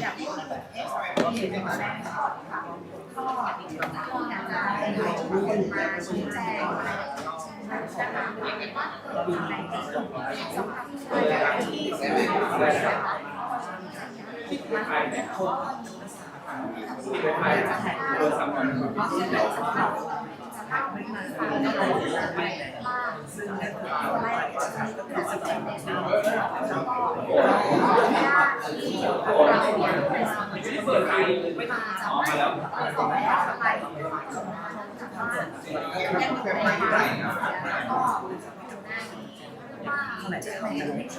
อยากพูดแบบเอ็กซ์เรียนมาแล้วก็อยากจะ ให้มาชี้แจงอะไรนะคะว่าเกิดอะไรขึ้นสำหรั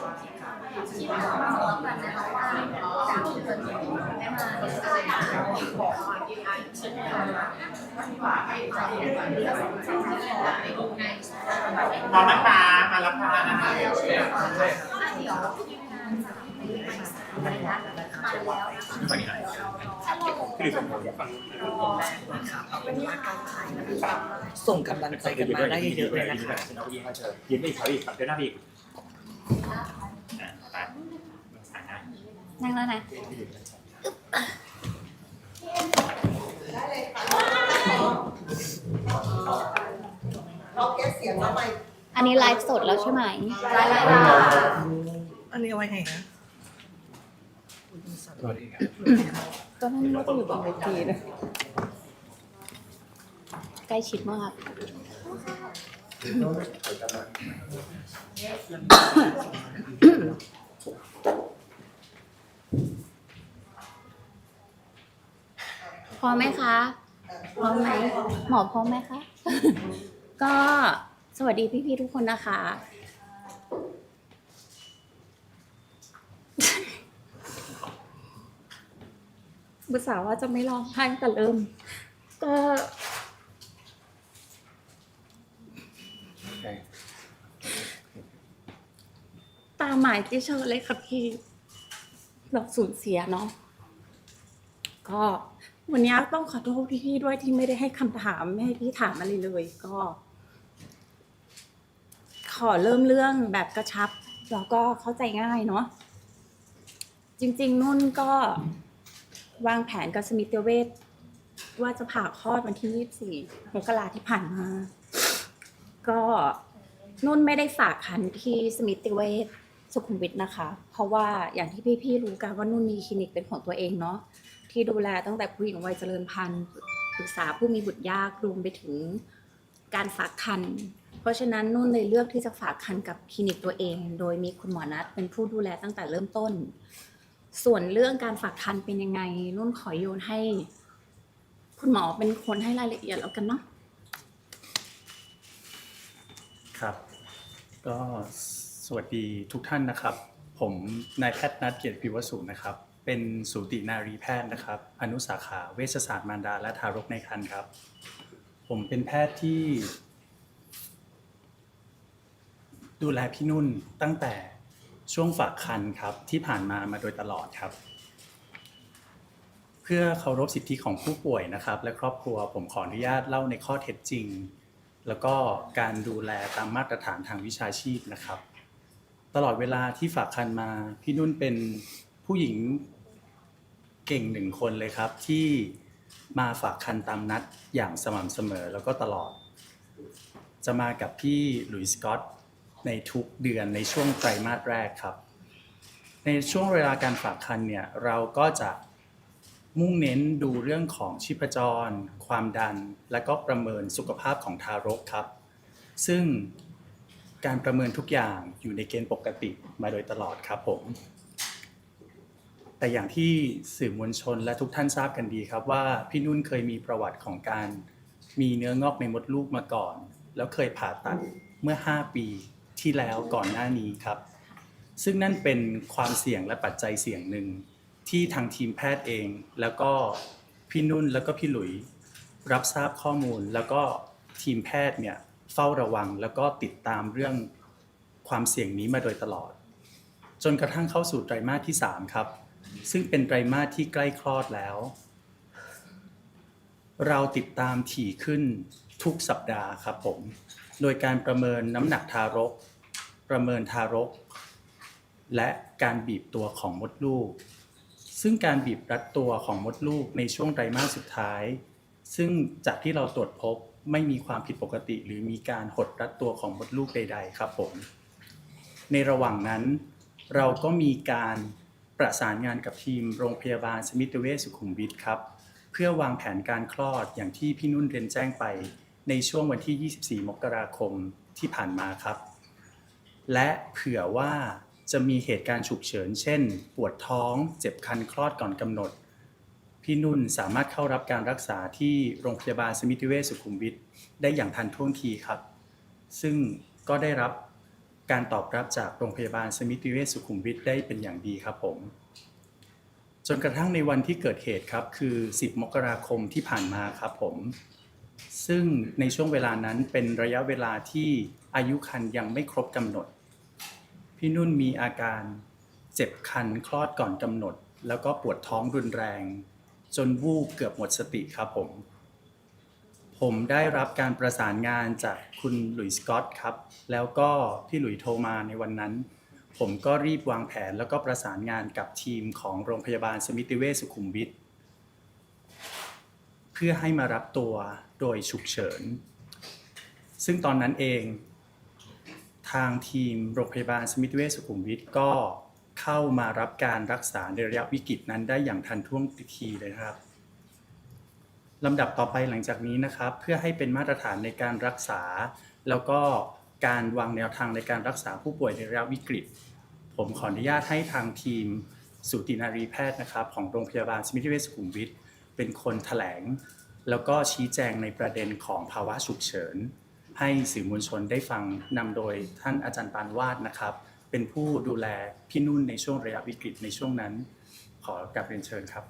บ ที่ที่เราบอกกันนะคะว่าจากที่เกิดเหตุได้มาเนี่ยพร้อมนะคะมาแล้วค่ะนะคะเดี๋ยวทีมงานจากมาแล้วนะคะเป็นว่าการขายนะครับส่งกำลังใจกันมาได้เยอะๆเลยนะคะยืนไปอีกถอยอีกเดินหน้าไปอีก อะไปอะนะนั่งแล้วนะเราแก้เสียงแล้วไปอันนี้ไลฟ์สดแล้วใช่ไหมอันนี้เอาไว้ไหนนะก็นั่นก็ต้องอยู่บนเวทีนะใกล้ชิดมาก พร้อมไหมคะ พร้อมไหมหมอพร้อมไหมคะ ก็สวัสดีพี่ๆทุกคนนะคะ บุษาห์ว่าจะไม่ร้องไห้แต่เริ่ม ก็ตามหมายที่เชิญเลยค่ะพี่เราสูญเสียเนาะก็ วันนี้ต้องขอโทษพี่ๆด้วยที่ไม่ได้ให้คำถามไม่ให้พี่ถามอะไรเลยก็ ขอเริ่มเรื่องแบบกระชับ แล้วก็เข้าใจง่ายเนาะจริง ๆ นุ่นก็วางแผนกับสมิติเวชว่าจะผ่าคลอดวันที่ 24มกราที่ผ่านมา ก็นุ่นไม่ได้ฝากคันที่สมิติเวชสุขุมวิทนะคะ เพราะว่าอย่างที่พี่ๆรู้กันว่านุ่นมีคลินิกเป็นของตัวเองเนาะ ที่ดูแลตั้งแต่ผู้หญิงวัยเจริญพันธุ์ปรึกษาผู้มีบุตรยากรวมไปถึงการฝากคัน เพราะฉะนั้นนุ่นเลยเลือกที่จะฝากคันกับคลินิกตัวเอง โดยมีคุณหมอนัดเป็นผู้ดูแลตั้งแต่เริ่มต้น ส่วนเรื่องการฝากคันเป็นยังไงนุ่นขอโยนให้ คุณหมอเป็นคนให้รายละเอียดแล้วกันเนาะครับ ก็สวัสดีทุกท่านนะครับ ผมนายแพทย์นัทเกียรติพิวสุนะครับ เป็นสูตินารีแพทย์นะครับ อนุสาขาเวชศาสตร์มารดาและทารกในครรภ์ครับ ผมเป็นแพทย์ที่ ดูแลพี่นุ่นตั้งแต่ช่วงฝากคันครับที่ผ่านมามาโดยตลอดครับ เพื่อเคารพสิทธิของผู้ป่วยนะครับ และครอบครัวผมขออนุญาตเล่าในข้อเท็จจริง แล้วก็การดูแลตามมาตรฐานทางวิชาชีพนะครับ ตลอดเวลาที่ฝากคันมาพี่นุ่นเป็น ผู้หญิงเก่งหนึ่งคนเลยครับ ที่มาฝากคันตามนัดอย่างสม่ำเสมอแล้วก็ตลอด จะมากับพี่หลุยส์สกอตในทุกเดือนในช่วงไตรมาสแรกครับ ในช่วงเวลาการฝากคันเนี่ยเราก็จะมุ่งเน้นดูเรื่องของชีพจร ความดัน และก็ประเมินสุขภาพของทารกครับ ซึ่งการประเมินทุกอย่างอยู่ในเกณฑ์ปกติมาโดยตลอดครับผม แต่อย่างที่สื่อมวลชนและทุกท่านทราบกันดีครับว่าพี่นุ่นเคยมีประวัติของการมีเนื้องอกในมดลูกมาก่อน แล้วเคยผ่าตัดเมื่อ 5 ปีที่แล้วก่อนหน้านี้ครับ ซึ่งนั่นเป็นความเสี่ยงและปัจจัยเสี่ยงหนึ่งที่ทางทีมแพทย์เอง แล้วก็พี่นุ่นแล้วก็พี่หลุยรับทราบข้อมูล แล้วก็ทีมแพทย์เนี่ยเฝ้าระวังแล้วก็ติดตามเรื่องความเสี่ยงนี้มาโดยตลอด จนกระทั่งเข้าสู่ไตรมาสที่ 3 ครับ ซึ่งเป็นไตรมาสที่ใกล้คลอดแล้ว เราติดตามถี่ขึ้นทุกสัปดาห์ครับผม โดยการประเมินน้ำหนักทารก ประเมินทารก และการบีบตัวของมดลูก ซึ่งการบีบรัดตัวของมดลูกในช่วงไตรมาสสุดท้าย ซึ่งจากที่เราตรวจพบไม่มีความผิดปกติ หรือมีการหดรัดตัวของมดลูกใด ๆ ครับผม ในระหว่างนั้นเราก็มีการ ประสานงานกับทีมโรงพยาบาลสมิติเวชสุขุมวิทครับ เพื่อวางแผนการคลอดอย่างที่พี่นุ่นเรียนแจ้งไป ในช่วงวันที่ 24 มกราคมที่ผ่านมาครับ และเผื่อว่าจะมีเหตุการณ์ฉุกเฉิน เช่น ปวดท้อง เจ็บคันคลอดก่อนกำหนด พี่นุ่นสามารถเข้ารับการรักษาที่โรงพยาบาลสมิติเวชสุขุมวิทได้อย่างทันท่วงทีครับ ซึ่งก็ได้รับ การตอบรับจากโรงพยาบาลสมิติเวชสุขุมวิทได้เป็นอย่างดีครับผม จนกระทั่งในวันที่เกิดเหตุครับคือ 10 มกราคมที่ผ่านมาครับผม ซึ่งในช่วงเวลานั้นเป็นระยะเวลาที่อายุคันยังไม่ครบกำหนด พี่นุ่นมีอาการเจ็บคันคลอดก่อนกำหนด แล้วก็ปวดท้องรุนแรง จนวูบเกือบหมดสติครับผม ผมได้รับการประสานงานจากคุณหลุยส์สกอตครับ แล้วก็พี่หลุยโทรมาในวันนั้น ผมก็รีบวางแผนแล้วก็ประสานงานกับทีมของโรงพยาบาลสมิติเวชสุขุมวิทเพื่อให้มารับตัวโดยฉุกเฉิน ซึ่งตอนนั้นเอง ทางทีมโรงพยาบาลสมิติเวชสุขุมวิทก็เข้ามารับการรักษาในระยะวิกฤตนั้นได้อย่างทันท่วงทีเลยครับ ลำดับต่อไปหลังจากนี้นะครับ เพื่อให้เป็นมาตรฐานในการรักษา แล้วก็การวางแนวทางในการรักษาผู้ป่วยในระยะวิกฤต ผมขออนุญาตให้ทางทีมสูตินารีแพทย์นะครับ ของโรงพยาบาลสมิติเวชสุขุมวิทเป็นคนแถลง แล้วก็ชี้แจงในประเด็นของภาวะฉุกเฉิน ให้สื่อมวลชนได้ฟังนำโดยท่านอาจารย์ปานวาดนะครับ เป็นผู้ดูแลพี่นุ่นในช่วงระยะวิกฤตในช่วงนั้น ขอกลับเรียนเชิญครับ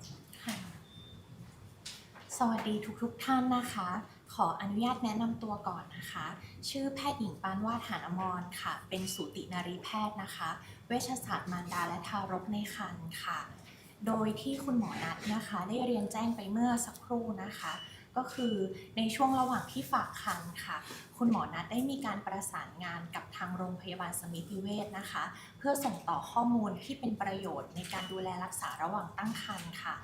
สวัสดีทุกๆทท่านนะคะ ขออนุญาตแนะนำตัวก่อนนะคะ ชื่อแพทย์หญิงปานวาดหานอมรค่ะ เป็นสูตินารีแพทย์นะคะ เวชศาสตร์มารดาและทารกในครรภ์ค่ะ โดยที่คุณหมอนัทนะคะ ได้เรียนแจ้งไปเมื่อสักครู่นะคะ ก็คือในช่วงระหว่างที่ฝากคันค่ะ คุณหมอนัทได้มีการประสานงานกับทางโรงพยาบาลสมิติเวชนะคะ เพื่อส่งต่อข้อมูลที่เป็นประโยชน์ในการดูแลรักษาระหว่างตั้งครรภ์ค่ะ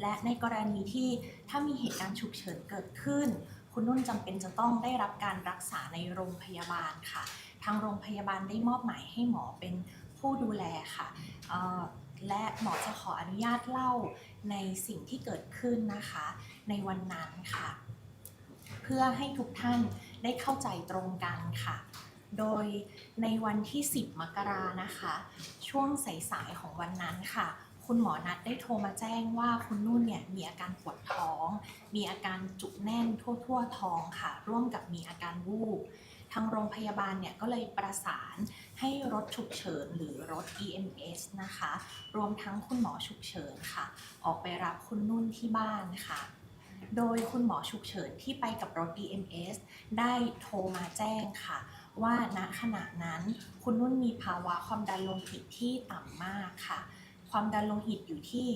และในกรณีที่ถ้ามีเหตุการณ์ฉุกเฉินเกิดขึ้น คุณนุ่นจำเป็นจะต้องได้รับการรักษาในโรงพยาบาลค่ะ ทางโรงพยาบาลได้มอบหมายให้หมอเป็นผู้ดูแลค่ะและหมอจะขออนุญาตเล่าในสิ่งที่เกิดขึ้นนะคะ ในวันนั้นค่ะ เพื่อให้ทุกท่านได้เข้าใจตรงกันค่ะ โดยในวันที่ 10 มกรานะคะ ช่วงสายๆของวันนั้นค่ะ คุณหมอนัดได้โทรมาแจ้งว่าคุณนุ่นเนี่ยมีอาการปวดท้อง มีอาการจุกแน่นทั่วๆท้องค่ะ ร่วมกับมีอาการวูบทางโรงพยาบาลเนี่ยก็เลยประสานให้รถฉุกเฉินหรือรถ EMS นะคะ รวมทั้งคุณหมอฉุกเฉินค่ะ ออกไปรับคุณนุ่นที่บ้านค่ะ โดยคุณหมอฉุกเฉินที่ไปกับรถ EMS ได้โทรมาแจ้งค่ะ ว่าณขณะนั้นคุณนุ่นมีภาวะความดันโลหิตที่ต่ำมากค่ะ ความดันโลหิตอยู่ที่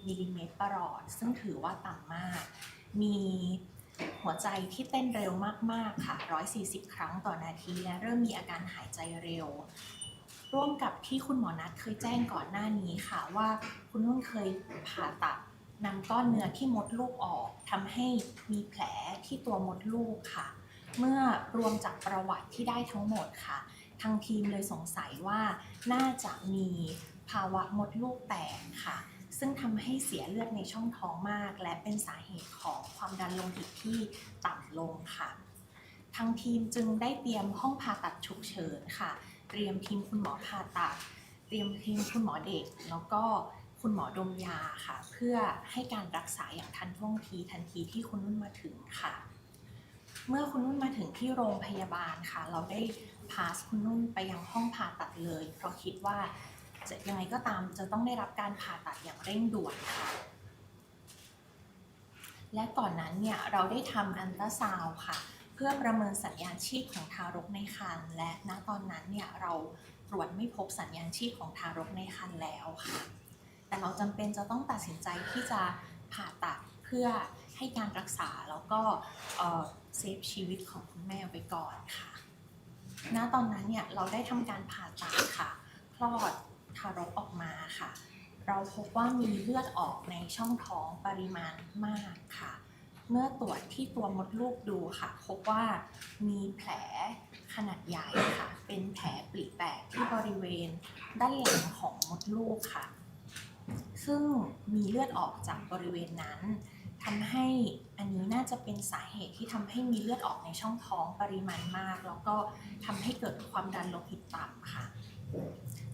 80-40 มิลลิเมตรประหลอด ซึ่งถือว่าต่ำมาก มีหัวใจที่เต้นเร็วมาก ๆ ค่ะ 140 ครั้งต่อนาที และเริ่มมีอาการหายใจเร็ว ร่วมกับที่คุณหมอนัดเคยแจ้งก่อนหน้านี้ค่ะ ว่าคุณนุ่นเคยผ่าตัดนำก้อนเนื้อที่มดลูกออกทำให้มีแผลที่ตัวมดลูกค่ะ เมื่อรวมจากประวัติที่ได้ทั้งหมดค่ะ ทางทีมเลยสงสัยว่าน่าจะมี ภาวะมดลูกแตกค่ะ ซึ่งทำให้เสียเลือดในช่องท้องมาก และเป็นสาเหตุของความดันโลหิตที่ต่ำลงค่ะ ทางทีมจึงได้เตรียมห้องผ่าตัดฉุกเฉินค่ะ เตรียมทีมคุณหมอผ่าตัด เตรียมทีมคุณหมอเด็ก แล้วก็คุณหมอดมยาค่ะ เพื่อให้การรักษาอย่างทันท่วงทีทันทีที่คุณนุ่นมาถึงค่ะ เมื่อคุณนุ่นมาถึงที่โรงพยาบาลค่ะ เราได้พาสคุณนุ่นไปยังห้องผ่าตัดเลย เพราะคิดว่า จะยังไงก็ตามจะต้องได้รับการผ่าตัดอย่างเร่งด่วนค่ะ และก่อนนั้นเนี่ยเราได้ทำอันตราซาวค่ะ เพื่อประเมินสัญญาณชีพของทารกในครรภ์และณตอนนั้นเนี่ยเราตรวจไม่พบสัญญาณชีพของทารกในครรภ์แล้วค่ะ แต่เราจำเป็นจะต้องตัดสินใจที่จะผ่าตัดเพื่อให้การรักษาแล้วก็เซฟชีวิตของคุณแม่ไว้ก่อนค่ะ ณ ตอนนั้นเนี่ยเราได้ทำการผ่าตัดค่ะ คลอด ทารกออกมาค่ะ เราพบว่ามีเลือดออกในช่องท้องปริมาณมากค่ะ เมื่อตรวจที่ตัวมดลูกดูค่ะ พบว่ามีแผลขนาดใหญ่ค่ะ เป็นแผลปริแตกที่บริเวณด้านหลังของมดลูกค่ะ ซึ่งมีเลือดออกจากบริเวณนั้นทำให้อันนี้น่าจะเป็นสาเหตุที่ทำให้มีเลือดออกในช่องท้องปริมาณมาก แล้วก็ทำให้เกิดความดันโลหิตต่ำค่ะ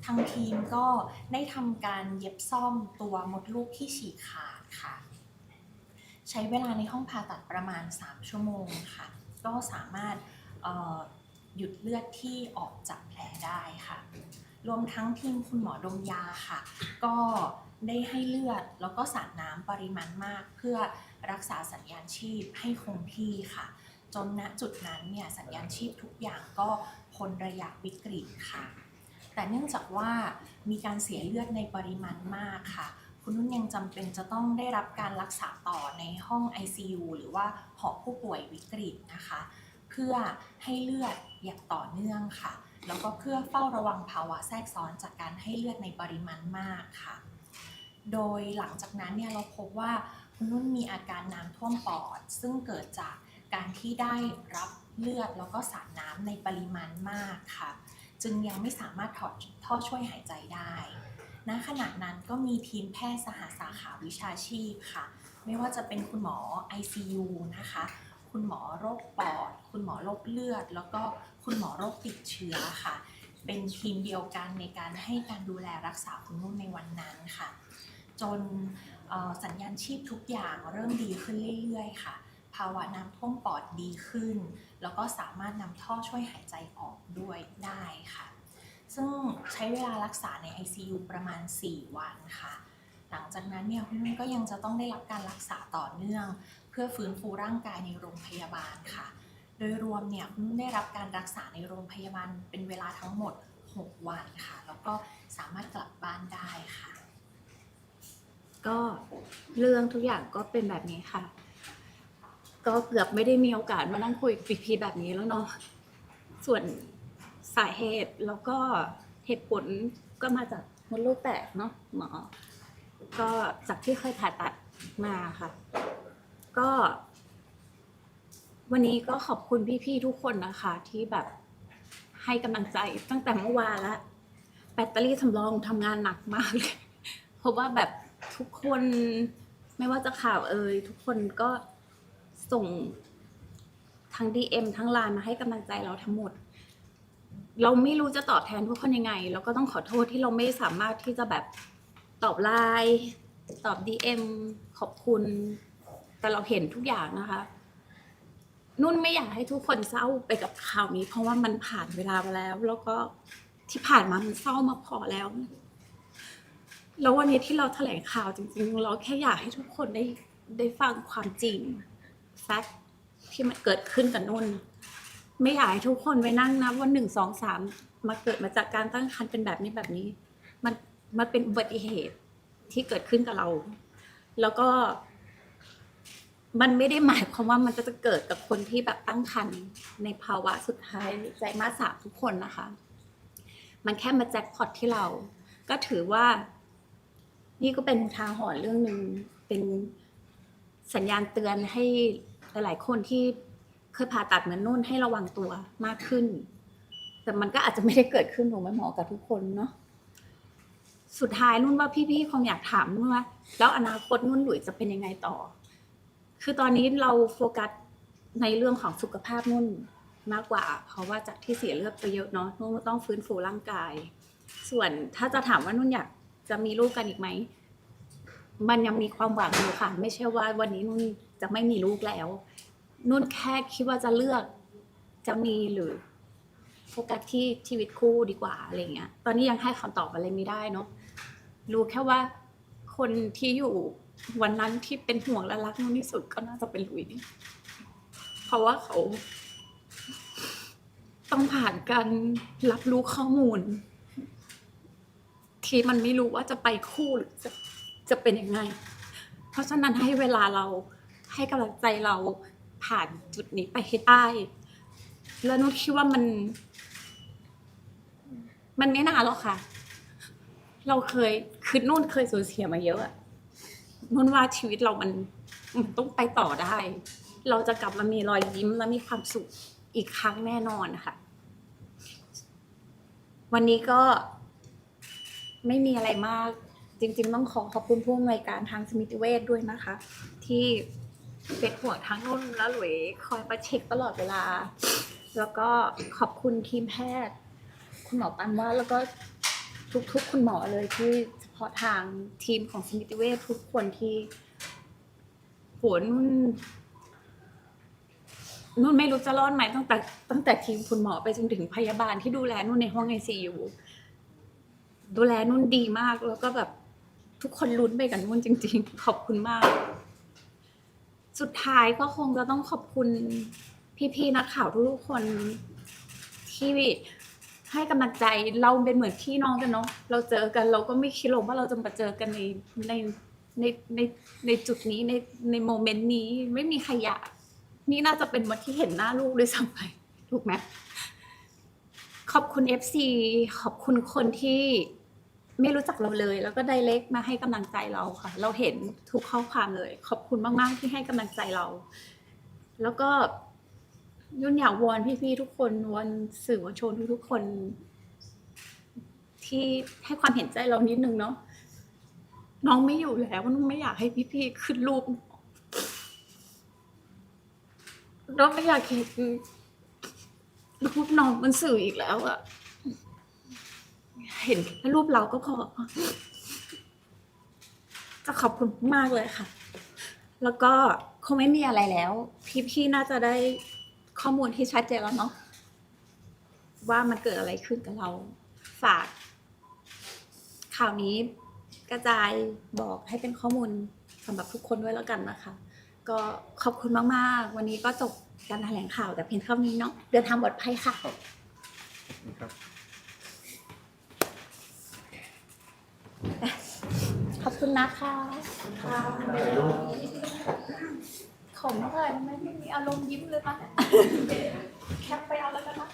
ทางทีมก็ได้ทำการเย็บซ่อมตัวมดลูกที่ฉีกขาดค่ะ ใช้เวลาในห้องผ่าตัดประมาณ 3 ชั่วโมงค่ะ ก็สามารถหยุดเลือดที่ออกจากแผลได้ค่ะ รวมทั้งทีมคุณหมอดมยาค่ะ ก็ได้ให้เลือดแล้วก็สารน้ำปริมาณมาก เพื่อรักษาสัญญาณชีพให้คงที่ค่ะ จนณจุดนั้นเนี่ยสัญญาณชีพทุกอย่างก็พ้นระยะวิกฤตค่ะ แต่เนื่องจากว่ามีการเสียเลือดในปริมาณมากค่ะ คุณนุ่นยังจำเป็นจะต้องได้รับการรักษาต่อในห้อง ICU หรือว่าหอผู้ป่วยวิกฤตนะคะ เพื่อให้เลือดอย่างต่อเนื่องค่ะ แล้วก็เพื่อเฝ้าระวังภาวะแทรกซ้อนจากการให้เลือดในปริมาณมากค่ะ โดยหลังจากนั้นเนี่ยเราพบว่าคุณนุ่นมีอาการน้ำท่วมปอด ซึ่งเกิดจากการที่ได้รับเลือดแล้วก็สารน้ำในปริมาณมากค่ะ จึงยังไม่สามารถถอดท่อช่วยหายใจได้ณขณะนั้นก็มีทีมแพทย์สหสาขาวิชาชีพค่ะ ไม่ว่าจะเป็นคุณหมอ ICU นะคะ คุณหมอโรคปอด คุณหมอโรคเลือด แล้วก็คุณหมอโรคติดเชื้อค่ะ เป็นทีมเดียวกันในการให้การดูแลรักษาคุณนุ่นในวันนั้นค่ะ จนสัญญาณชีพทุกอย่างเริ่มดีขึ้นเรื่อยๆ ค่ะ ภาวะน้ำท่วมปอดดีขึ้น แล้วก็สามารถนำท่อช่วยหายใจออกด้วยได้ค่ะ ซึ่งใช้เวลารักษาใน ICU ประมาณ 4 วันค่ะ หลังจากนั้นเนี่ยคุณนุ่นก็ยังจะต้องได้รับการรักษาต่อเนื่อง เพื่อฟื้นฟูร่างกายในโรงพยาบาลค่ะ โดยรวมเนี่ยคุณนุ่นได้รับการรักษาในโรงพยาบาลเป็นเวลาทั้งหมด 6 วันค่ะ แล้วก็สามารถกลับบ้านได้ค่ะ ก็เรื่องทุกอย่างก็เป็นแบบนี้ค่ะ ก็เกือบไม่ได้มีโอกาสมานั่งคุยกับพีๆแบบนี้แล้วเนาะส่วนสาเหตุแล้วก็เหตุผลก็มาจากมดลูกแตกเนาะหมอ ก็จากที่เคยผ่าตัดมาค่ะ ก็ วันนี้ก็ขอบคุณพี่ๆทุกคนนะคะ ที่แบบให้กำลังใจตั้งแต่เมื่อวานล้วแบตเตอรี่สำรองทำงานหนักมากเลยเพราะว่าแบบทุกคนไม่ว่าจะข่าวเอ่ยทุกคนก็ ส่งทั้ง DM ทั้งไลน์มาให้กำลังใจเราทั้งหมด เราไม่รู้จะตอบแทนทุกคนยังไงเราก็ต้องขอโทษที่เราไม่สามารถที่จะแบบตอบไลน์ตอบ DM ขอบคุณ แต่เราเห็นทุกอย่างนะคะ นุ่นไม่อยากให้ทุกคนเศร้าไปกับข่าวนี้ เพราะว่ามันผ่านเวลามาแล้ว แล้วก็ที่ผ่านมามันเศร้ามาพอแล้ว แล้ววันนี้ที่เราแถลงข่าวจริง ๆ เราแค่อยากให้ทุกคนได้ได้ฟังความจริง แฟกที่มันเกิดขึ้นกับนุ่น ไม่อยากให้ทุกคนไปนั่งนับว่าหนึ่งสองสามมาเกิดมาจากการตั้งครรภ์เป็นแบบนี้แบบนี้ มันมันเป็นอุบัติเหตุที่เกิดขึ้นกับเรา แล้วก็ มันไม่ได้หมายความว่ามันจะเกิดกับคนที่แบบตั้งครรภ์ในภาวะสุดท้ายใจมาสามทุกคนนะคะ มันแค่มาแจ็คพอตที่เรา ก็ถือว่า นี่ก็เป็นทางหรณ์เรื่องหนึ่งเป็นสัญญาณเตือนให้ หลายๆคนที่เคยผ่าตัดเหมือนนุ่นให้ระวังตัวมากขึ้น แต่มันก็อาจจะไม่ได้เกิดขึ้นถูกไหมหมอกับทุกคนเนาะสุดท้ายนุ่นว่าพี่ๆคงอยากถามนุ่นว่า แล้วอนาคตนุ่นหลุยจะเป็นยังไงต่อ คือตอนนี้เราโฟกัสในเรื่องของสุขภาพนุ่นมากกว่า เพราะว่าจากที่เสียเลือดไปเยอะเนาะนุ่นต้องฟื้นฟูร่างกาย ส่วนถ้าจะถามว่านุ่นอยากจะมีลูกกันอีกไหมมันยังมีความหวังอยู่ค่ะ ไม่ใช่ว่าวันนี้นุ่น จะไม่มีลูกแล้วนุ่นแค่คิดว่าจะเลือกจะมีหรือโฟกัสที่ชีวิตคู่ดีกว่าอะไรเงี้ย ตอนนี้ยังให้คำตอบอะไรไม่ได้เนาะรู้แค่ว่าคนที่อยู่วันนั้นที่เป็นห่วงและรักนุ่นที่สุดก็น่าจะเป็นลุยเพราะว่าเขา ต้องผ่านการรับรู้ข้อมูล ที่มันไม่รู้ว่าจะไปคู่หรือจะจะเป็นยังไง เพราะฉะนั้นให้เวลาเรา ให้กำลังใจเราผ่านจุดนี้ไปให้ได้ แล้วนุชคิดว่ามัน มันไม่นานหรอกค่ะ เราเคยคือนุ่นเคยสูญเสียมาเยอะอะนุ่นว่าชีวิตเรามันมันต้องไปต่อได้ เราจะกลับมามีรอยยิ้มและมีความสุขอีกครั้งแน่นอนค่ะ วันนี้ก็ไม่มีอะไรมาก จริง ๆ ต้องขอขอบคุณผู้อำนวยการทางสมิติเวชด้วยนะคะ ที่ เป็นห่วงทั้งนุ่นและหลุยคอยประเช็คตลอดเวลา แล้วก็ขอบคุณทีมแพทย์ คุณหมอปันว่าแล้วก็ทุกๆ คุณหมอเลยที่เฉพาะทางทีมของสมิติเวชทุกคนที่โหนุ่นนุ่นไม่รู้จะรอดไหมตั้งแต่ตั้งแต่ทีมคุณหมอไปจนถึงพยาบาลที่ดูแลนุ่นในห้องไอซียูดูแลนุ่นดีมากแล้วก็แบบทุกคนลุ้นไปกับนุ่นจริง ๆ ขอบคุณมาก สุดท้ายก็คงจะต้องขอบคุณพี่ๆนักข่าวทุกๆคนที่ให้กำลังใจเราเป็นเหมือนพี่น้องกันเนาะเราเจอกันเราก็ไม่คิดหรอกว่าเราจะมาเจอกันในในในในในจุดนี้ในในโมเมนต์นี้ไม่มีใครอยากนี่น่าจะเป็นวันที่เห็นหน้าลูกด้วยซ้ำไปถูกไหมขอบคุณ FC ขอบคุณคนที่ ไม่รู้จักเราเลย แล้วก็ไดเ c กมาให้กำลังใจเราค่ะ เราเห็นทุกข้อความเลย ขอบคุณมากๆที่ให้กำลังใจเรา แล้วก็ยุ่นอยากวอนพี่ๆทุกคนวอนสื่อมวลชนทุกๆคน ที่ให้ความเห็นใจเรานิดนึงเนาะน้องไม่อยู่แล้วน้องไม่อยากให้พี่ๆขึ้นรูปน้องไม่อยากเห็นรูปน้องมันสื่ออีกแล้วอะ เห็นแค่รูปเราก็พอ จะขอบคุณมากเลยค่ะ แล้วก็คงไม่มีอะไรแล้วพี่ๆน่าจะได้ข้อมูลที่ชัดเจนแล้วเนาะว่ามันเกิดอะไรขึ้นกับเรา ฝาก ข่าวนี้กระจายบอกให้เป็นข้อมูลสำหรับทุกคนด้วยแล้วกันนะคะ ก็ขอบคุณมาก ๆ วันนี้ก็จบการแถลงข่าวแต่เพียงเท่านี้เนาะเดินทางปลอดภัยค่ะขอบ คุณนะคะขมเลยไม่ไม่มีอารมณ์ยิ้มเลยปะแคปไปเอาแล้วกันนะ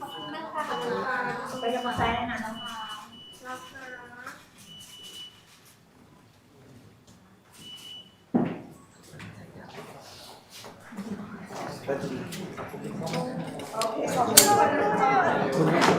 ขอบคุณนะคะไปกำลังใจให้นะน้องพาขอบคุณแม่เดี๋ยวจะมีแขกที่มีอีเวน